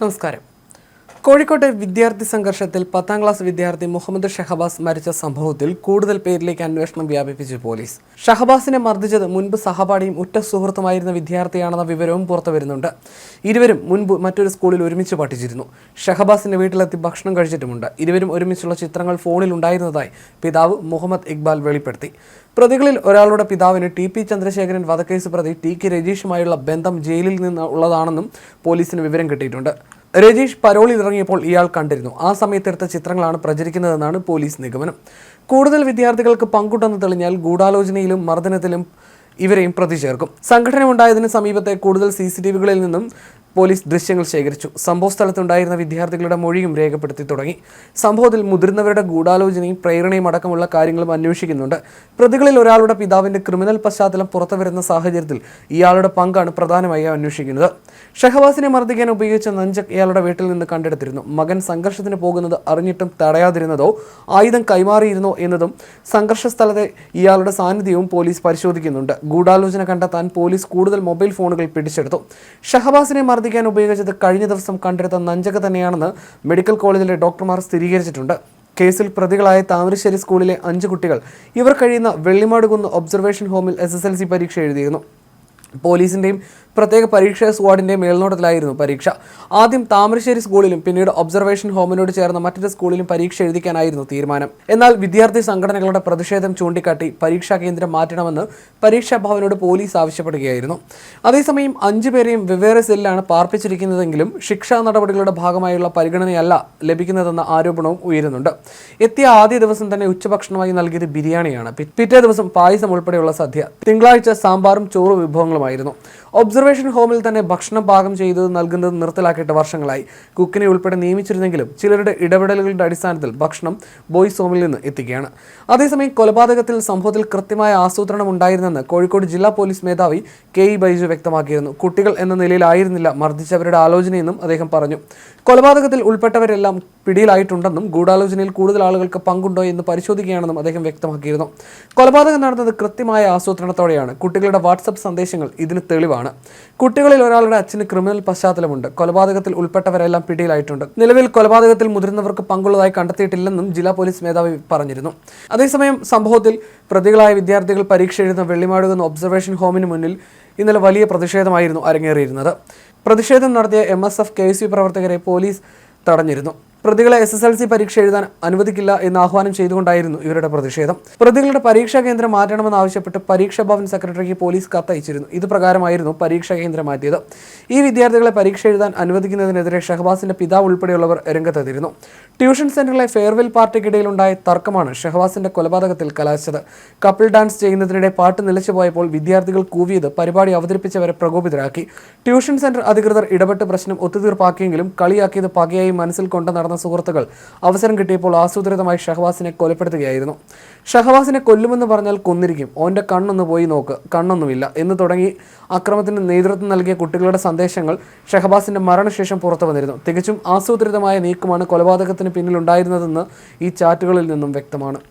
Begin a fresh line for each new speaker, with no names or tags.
നമസ്കാരം. കോഴിക്കോട്ടെ വിദ്യാർത്ഥി സംഘർഷത്തിൽ പത്താം ക്ലാസ് വിദ്യാർത്ഥി മുഹമ്മദ് ഷഹബാസ് മരിച്ച സംഭവത്തിൽ കൂടുതൽ പേരിലേക്ക് അന്വേഷണം വ്യാപിപ്പിച്ചു പോലീസ്. ഷഹബാസിനെ മർദ്ദിച്ചത് മുൻപ് സഹപാഠിയും ഉറ്റ സുഹൃത്തുമായിരുന്ന വിദ്യാർത്ഥിയാണെന്ന വിവരവും പുറത്തു വരുന്നുണ്ട്. ഇരുവരും മുൻപ് മറ്റൊരു സ്കൂളിൽ ഒരുമിച്ച് പഠിച്ചിരുന്നു. ഷഹബാസിന്റെ വീട്ടിലെത്തി ഭക്ഷണം കഴിച്ചിട്ടുമുണ്ട്. ഇരുവരും ഒരുമിച്ചുള്ള ചിത്രങ്ങൾ ഫോണിൽ ഉണ്ടായിരുന്നതായി പിതാവ് മുഹമ്മദ് ഇക്ബാൽ വെളിപ്പെടുത്തി. പ്രതികളിൽ ഒരാളുടെ പിതാവിന് ടി പി ചന്ദ്രശേഖരൻ വധക്കേസ് പ്രതി ടി കെ രജീഷുമായുള്ള ബന്ധം ജയിലിൽ നിന്ന് ഉള്ളതാണെന്നും പോലീസിന് വിവരം കിട്ടിയിട്ടുണ്ട്. രജീഷ് പരോളിൽ ഇറങ്ങിയപ്പോൾ ഇയാൾ കണ്ടിരുന്നു. ആ സമയത്തെടുത്ത ചിത്രങ്ങളാണ് പ്രചരിക്കുന്നതെന്നാണ് പോലീസ് നിഗമനം. കൂടുതൽ വിദ്യാർത്ഥികൾക്ക് പങ്കുണ്ടെന്ന് തെളിഞ്ഞാൽ ഗൂഢാലോചനയിലും മർദ്ദനത്തിലും ഇവരെയും പ്രതിചേർക്കും സംഘടന ഉണ്ടായതിന് സമീപത്തെ കൂടുതൽ സി സി ടി വികളിൽ നിന്നും പോലീസ് ദൃശ്യങ്ങൾ ശേഖരിച്ചു. സംഭവ സ്ഥലത്തുണ്ടായിരുന്ന വിദ്യാർത്ഥികളുടെ മൊഴിയും രേഖപ്പെടുത്തി തുടങ്ങി. സംഭവത്തിൽ മുതിർന്നവരുടെ ഗൂഢാലോചനയും പ്രേരണയും അടക്കമുള്ള കാര്യങ്ങളും അന്വേഷിക്കുന്നുണ്ട്. പ്രതികളിൽ ഒരാളുടെ പിതാവിന്റെ ക്രിമിനൽ പശ്ചാത്തലം പുറത്തുവരുന്ന സാഹചര്യത്തിൽ ഇയാളുടെ പങ്കാണ് പ്രധാനമായി അന്വേഷിക്കുന്നത്. ഷഹവാസിനെ മർദ്ദിക്കാൻ ഉപയോഗിച്ച നഞ്ചക് ഇയാളുടെ വീട്ടിൽ നിന്ന് കണ്ടെടുത്തിരുന്നു. മകൻ സംഘർഷത്തിന് പോകുന്നത് അറിഞ്ഞിട്ടും തടയാതിരുന്നതോ ആയുധം കൈമാറിയിരുന്നോ എന്നതും സംഘർഷ സ്ഥലത്തെ ഇയാളുടെ സാന്നിധ്യവും പോലീസ് പരിശോധിക്കുന്നുണ്ട്. ഗൂഢാലോചന കണ്ടെത്താൻ പോലീസ് കൂടുതൽ മൊബൈൽ ഫോണുകൾ പിടിച്ചെടുത്തു. ഷഹബാസിനെ മർദ്ദിക്കാൻ ഉപയോഗിച്ചത് കഴിഞ്ഞ ദിവസം കണ്ടെടുത്ത നഞ്ചക തന്നെയാണെന്ന് മെഡിക്കൽ കോളേജിലെ ഡോക്ടർമാർ സ്ഥിരീകരിച്ചിട്ടുണ്ട്. കേസിൽ പ്രതികളായ താമരശ്ശേരി സ്കൂളിലെ അഞ്ച് കുട്ടികൾ ഇവർ കഴിയുന്ന വെള്ളിമാടുകുന്ന് ഒബ്സർവേഷൻ ഹോമിൽ എസ് എസ് എൽ സി പരീക്ഷ എഴുതിയിരുന്നു. പോലീസിന്റെയും പ്രത്യേക പരീക്ഷാ സ്ക്വാഡിന്റെ മേൽനോട്ടത്തിലായിരുന്നു പരീക്ഷ. ആദ്യം താമരശ്ശേരി സ്കൂളിലും പിന്നീട് ഒബ്സർവേഷൻ ഹോമിനോട് ചേർന്ന മറ്റൊരു സ്കൂളിലും പരീക്ഷ എഴുതിക്കാനായിരുന്നു തീരുമാനം. എന്നാൽ വിദ്യാർത്ഥി സംഘടനകളുടെ പ്രതിഷേധം ചൂണ്ടിക്കാട്ടി പരീക്ഷാ കേന്ദ്രം മാറ്റണമെന്ന് പരീക്ഷാ ഭവനോട് പോലീസ് ആവശ്യപ്പെടുകയായിരുന്നു. അതേസമയം അഞ്ചു പേരെയും വെവ്വേറെ സെല്ലിലാണ് പാർപ്പിച്ചിരിക്കുന്നതെങ്കിലും ശിക്ഷാ നടപടികളുടെ ഭാഗമായുള്ള പരിഗണനയല്ല ലഭിക്കുന്നതെന്ന ആരോപണവും ഉയരുന്നുണ്ട്. എത്തിയ ആദ്യ ദിവസം തന്നെ ഉച്ചഭക്ഷണമായി നൽകിയത് ബിരിയാണിയാണ്. പിറ്റേ ദിവസം പായസം ഉൾപ്പെടെയുള്ള സദ്യ. തിങ്കളാഴ്ച സാമ്പാറും ചോറ് വിഭവങ്ങളുമായിരുന്നു. ഒബ്സർവേഷൻ ഹോമിൽ തന്നെ ഭക്ഷണം പാകം ചെയ്ത് നൽകുന്നത് നിർത്തലാക്കിയിട്ട് വർഷങ്ങളായി. കുക്കിനെ ഉൾപ്പെടെ നിയമിച്ചിരുന്നെങ്കിലും ചിലരുടെ ഇടപെടലുകളുടെ അടിസ്ഥാനത്തിൽ ഭക്ഷണം ബോയ്സ് ഹോമിൽ നിന്ന് എത്തിക്കുകയാണ്. അതേസമയം കൊലപാതകത്തിൽ സംഭവത്തിൽ കൃത്യമായ ആസൂത്രണം ഉണ്ടായിരുന്നെന്ന് കോഴിക്കോട് ജില്ലാ പോലീസ് മേധാവി കെ ഇ ബൈജു വ്യക്തമാക്കിയിരുന്നു. കുട്ടികൾ എന്ന നിലയിലായിരുന്നില്ല മർദ്ദിച്ചവരുടെ ആലോചനയെന്നും അദ്ദേഹം പറഞ്ഞു. കൊലപാതകത്തിൽ ഉൾപ്പെട്ടവരെല്ലാം പിടിയിലായിട്ടുണ്ടെന്നും ഗൂഢാലോചനയിൽ കൂടുതൽ ആളുകൾക്ക് പങ്കുണ്ടോ എന്ന് പരിശോധിക്കുകയാണെന്നും അദ്ദേഹം വ്യക്തമാക്കിയിരുന്നു. കൊലപാതകം നടന്നത് കൃത്യമായ ആസൂത്രണത്തോടെയാണ്. കുട്ടികളുടെ വാട്സപ്പ് സന്ദേശങ്ങൾ ഇതിന് തെളിവാണ്. കുട്ടികളിൽ ഒരാളുടെ അച്ഛന് ക്രിമിനൽ പശ്ചാത്തലമുണ്ട്. കൊലപാതകത്തിൽ ഉൾപ്പെട്ടവരെല്ലാം പിടിയിലായിട്ടുണ്ട്. നിലവിൽ കൊലപാതകത്തിൽ മുതിർന്നവർക്ക് പങ്കുള്ളതായി കണ്ടെത്തിയിട്ടില്ലെന്നും ജില്ലാ പോലീസ് മേധാവി പറഞ്ഞിരുന്നു. അതേസമയം സംഭവത്തിൽ പ്രതികളായ വിദ്യാർത്ഥികൾ പരീക്ഷ എഴുതുന്ന വെള്ളിമാടുകുന്ന ഒബ്സർവേഷൻ ഹോമിന് മുന്നിൽ ഇന്നലെ വലിയ പ്രതിഷേധമായിരുന്നു അരങ്ങേറിയിരുന്നത്. പ്രതിഷേധം നടത്തിയ M S F K S U പ്രവർത്തകരെ പോലീസ് തടഞ്ഞിരുന്നു. പ്രതികളെ എസ് എസ് എൽ സി പരീക്ഷ എഴുതാൻ അനുവദിക്കില്ല എന്ന് ആഹ്വാനം ചെയ്തുകൊണ്ടായിരുന്നു ഇവരുടെ പ്രതിഷേധം. പ്രതികളുടെ പരീക്ഷാ കേന്ദ്രം മാറ്റണമെന്ന് ആവശ്യപ്പെട്ട് പരീക്ഷാ ഭവൻ സെക്രട്ടറിക്ക് പോലീസ് കത്തയച്ചിരുന്നു. ഇത് പ്രകാരമായിരുന്നു പരീക്ഷാ കേന്ദ്രം മാറ്റിയത്. ഈ വിദ്യാർത്ഥികളെ പരീക്ഷ എഴുതാൻ അനുവദിക്കുന്നതിനെതിരെ ഷഹബാസിന്റെ പിതാവ് ഉൾപ്പെടെയുള്ളവർ രംഗത്തെത്തിയിരുന്നു. ട്യൂഷൻ സെന്ററിലെ ഫെയർവെൽ പാർട്ടിക്കിടയിലുണ്ടായ തർക്കമാണ് ഷഹബാസിന്റെ കൊലപാതകത്തിൽ കലാശിച്ചത്. കപ്പിൾ ഡാൻസ് ചെയ്യുന്നതിനിടെ പാട്ട് നിലച്ചു പോയപ്പോൾ വിദ്യാർത്ഥികൾ കൂവിയത് പരിപാടി അവതരിപ്പിച്ചവരെ പ്രകോപിതരാക്കി. ട്യൂഷൻ സെന്റർ അധികൃതർ ഇടപെട്ട് പ്രശ്നം ഒത്തുതീർപ്പാക്കിയെങ്കിലും കളിയാക്കിയത് പകയായി മനസ്സിൽ കൊണ്ടു നടന്ന സുഹൃത്തുക്കൾ അവസരം കിട്ടിയപ്പോൾ ആസൂത്രിതമായി ഷഹവാസിനെ കൊലപ്പെടുത്തുകയായിരുന്നു. ഷഹവാസിനെ കൊല്ലുമെന്ന് പറഞ്ഞാൽ കൊന്നിരിക്കും. ഓന്റെ കണ്ണൊന്ന് പോയി നോക്ക്. കണ്ണൊന്നുമില്ല. എന്ന് തുടങ്ങി അക്രമത്തിന് നേതൃത്വം നൽകിയ കുട്ടികളുടെ സന്ദേശങ്ങൾ ഷഹബാസിന്റെ മരണശേഷം പുറത്തു വന്നിരുന്നു. തികച്ചും ആസൂത്രിതമായ നീക്കമാണ് കൊലപാതകത്തിന് പിന്നിലുണ്ടായിരുന്നതെന്ന് ഈ ചാറ്റുകളിൽ നിന്നും വ്യക്തമാണ്.